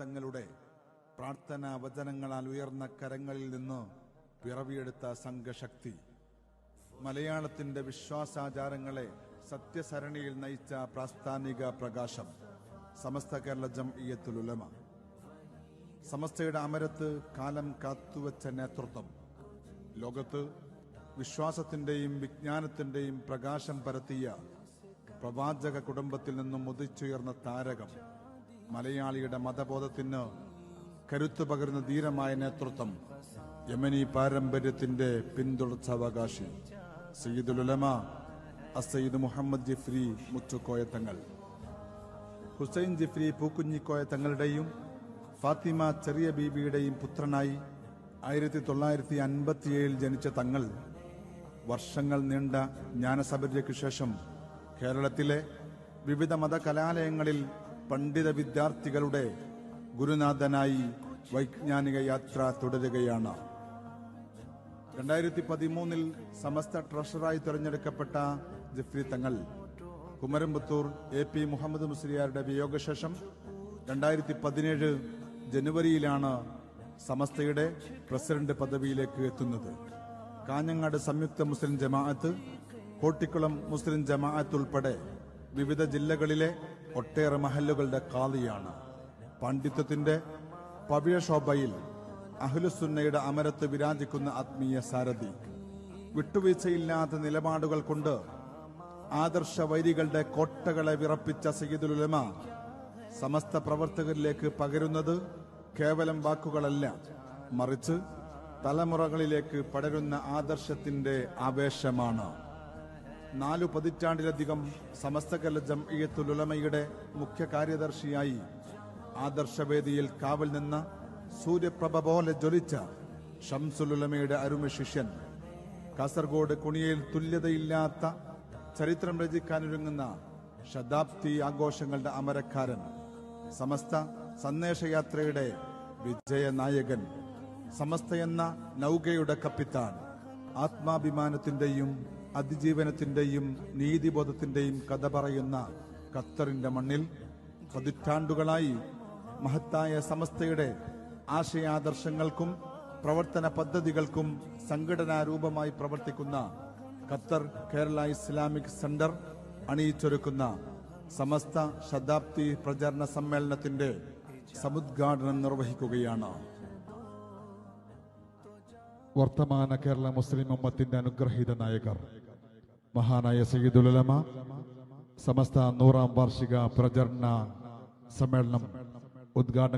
തങ്ങളുടെ പ്രാർത്ഥനാ വചനങ്ങളാൽ ഉയർന്ന കരങ്ങളിൽ നിന്ന് പിറവിയെടുത്ത സംഘശക്തി. മലയാളത്തിന്റെ വിശ്വാസാചാരങ്ങളെ സത്യസരണിയിൽ നയിച്ച പ്രാസ്ഥാനിക പ്രകാശം. സമസ്ത കേരള ജംഇയ്യത്തുൽ ഉലമ. സമസ്തയുടെ അമരത്ത് കാലം കാത്തുവച്ച നേതൃത്വം. ലോകത്ത് വിശ്വാസത്തിന്റെയും വിജ്ഞാനത്തിന്റെയും പ്രകാശം പരത്തിയ പ്രവാചക കുടുംബത്തിൽ നിന്നും ഉദിച്ചുയർന്ന താരകം. മലയാളിയുടെ മതബോധത്തിന് കരുത്തു പകരുന്ന ധീരമായ നേതൃത്വം യമനി പാരമ്പര്യത്തിന്റെ പിന്തുടർച്ചാവകാശി. സയ്യിദുൽ ഉലമ അസയ്യിദ് മുഹമ്മദ് ജിഫ്രി മുച്ചുക്കോയ തങ്ങൾ. ഹുസൈൻ ജിഫ്രി പൂക്കുഞ്ഞിക്കോയ തങ്ങളുടെയും ഫാത്തിമ ചെറിയ ബീബിയുടെയും പുത്രനായി ആയിരത്തി തൊള്ളായിരത്തി അൻപത്തിയേഴിൽ ജനിച്ച തങ്ങൾ വർഷങ്ങൾ നീണ്ട ജ്ഞാനസബര്യയ്ക്കു ശേഷം കേരളത്തിലെ വിവിധ മതകലാലയങ്ങളിൽ പണ്ഡിത വിദ്യാർത്ഥികളുടെ ഗുരുനാഥനായി വൈജ്ഞാനിക യാത്ര തുടരുകയാണ്. രണ്ടായിരത്തി പതിമൂന്നിൽ സമസ്ത ട്രഷറായി തെരഞ്ഞെടുക്കപ്പെട്ട Jeffrey Thangal Kumaramputhur A P Muhammad മുസ്ലിയാരുടെ വിയോഗശേഷം രണ്ടായിരത്തി പതിനേഴ് ജനുവരിയിലാണ് സമസ്തയുടെ പ്രസിഡന്റ് പദവിയിലേക്ക് എത്തുന്നത്. കാഞ്ഞങ്ങാട് സംയുക്ത മുസ്ലിം ജമാഅത്ത് കോട്ടിക്കുളം മുസ്ലിം ജമാഅത്ത് ഉൾപ്പെടെ വിവിധ ജില്ലകളിലെ ഒട്ടേറെ മഹല്ലുകളുടെ കാളിയാണ് പണ്ഡിത്വത്തിന്റെ പവിഴശോഭയിൽ അഹ്ലുസുന്നയുടെ അമരത്ത് വിരാജിക്കുന്ന ആത്മീയ സാരഥി. വിട്ടുവീഴ്ചയില്ലാത്ത നിലപാടുകൾ കൊണ്ട് ആദർശ വൈരികളുടെ കോട്ടകളെ വിറപ്പിച്ച സയ്യിദുലുലമ സമസ്ത പ്രവർത്തകരിലേക്ക് പകരുന്നത് കേവലം വാക്കുകളല്ല മറിച്ച് തലമുറകളിലേക്ക് പടരുന്ന ആദർശത്തിന്റെ ആവേശമാണ്. നാലു പതിറ്റാണ്ടിലധികം സമസ്ത കേരള ജംഇയ്യത്തുൽ മുഖ്യ കാര്യദർശിയായി ആദർശവേദിയിൽ കാവൽ നിന്ന സൂര്യപ്രഭ പോലെ ജ്വലിച്ച ഷംസുലുലമയുടെ അരുമ ശിഷ്യൻ കാസർഗോഡ് കുണിയയിൽ തുല്യതയില്ലാത്ത ചരിത്രം രചിക്കാനൊരുങ്ങുന്ന ശതാബ്ദി ആഘോഷങ്ങളുടെ അമരക്കാരൻ സമസ്ത സന്ദേശയാത്രയുടെ വിജയനായകൻ സമസ്ത എന്ന നൗകയുടെ കപ്പിത്താൻ ആത്മാഭിമാനത്തിന്റെയും അതിജീവനത്തിന്റെയും നീതിബോധത്തിന്റെയും കഥ പറയുന്ന ഖത്തറിന്റെ മണ്ണിൽ പതിറ്റാണ്ടുകളായി മഹത്തായ സമസ്തയുടെ ആശയാദർശങ്ങൾക്കും പ്രവർത്തന പദ്ധതികൾക്കും സംഘടനാരൂപമായി പ്രവർത്തിക്കുന്ന ഖത്തർ കേരള ഇസ്ലാമിക് സെന്റർ അണിയിച്ചൊരുക്കുന്ന സമസ്ത ശതാബ്ദി പ്രചരണ സമ്മേളനത്തിന്റെ സമുദ്ഘാടനം നിർവഹിക്കുകയാണ്. വർത്തമാന കേരള മുസ്ലിം ഉമ്മത്തിന്റെ അനുഗ്രഹീത നായകർ. മഹാനായ സയ്യിദുലമ സമസ്ത നൂറാം വാർഷിക പ്രചരണ സമ്മേളനം ഉദ്ഘാടന